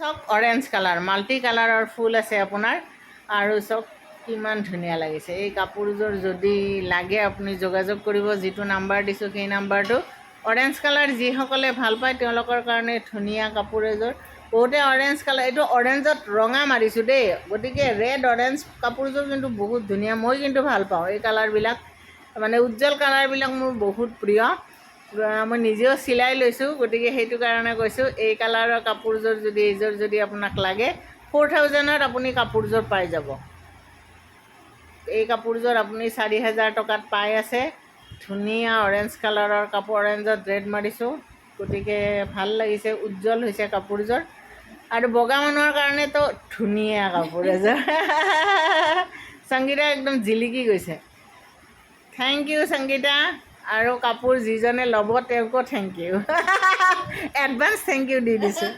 চব orange colour multi কালাৰৰ ফুল আছে আপোনাৰ। আৰু চব কিমান ধুনীয়া লাগিছে। এই কাপোৰযোৰ যদি লাগে আপুনি যোগাযোগ কৰিব যিটো নাম্বাৰ দিছোঁ সেই নাম্বাৰটো অৰেঞ্জ কালাৰ যিসকলে ভাল পায় তেওঁলোকৰ কাৰণে ধুনীয়া কাপোৰ এযোৰ। বহুতে অৰেঞ্জ কালাৰ এইটো অৰেঞ্জত ৰঙা মাৰিছোঁ দেই। গতিকে ৰেড অৰেঞ্জ কাপোৰযোৰ কিন্তু বহুত ধুনীয়া। মই কিন্তু ভাল পাওঁ। এই কালাৰবিলাক মানে উজ্জ্বল কালাৰবিলাক মোৰ বহুত প্ৰিয়। মই নিজেও চিলাই লৈছোঁ গতিকে সেইটো কাৰণে কৈছোঁ এই কালাৰৰ কাপোৰযোৰ যদি এইযোৰ যদি আপোনাক লাগে ফ'ৰ থাউজেণ্ডত আপুনি কাপোৰযোৰ পাই যাব। এই কাপোৰযোৰ আপুনি চাৰি হাজাৰ টকাত পাই আছে। ধুনীয়া অৰেঞ্জ কালাৰৰ কাপোৰ অৰেঞ্জত ৰেড মাৰিছোঁ। গতিকে ভাল লাগিছে উজ্জ্বল হৈছে কাপোৰযোৰ। আৰু বগা মানুহৰ কাৰণেতো ধুনীয়া কাপোৰ এযোৰ। সংগীতা একদম জিলিকি গৈছে। Thank you Sangeeta. আৰু কাপোৰ যিজনে ল'ব তেওঁকো thank you advance thank you দি দিছোঁ।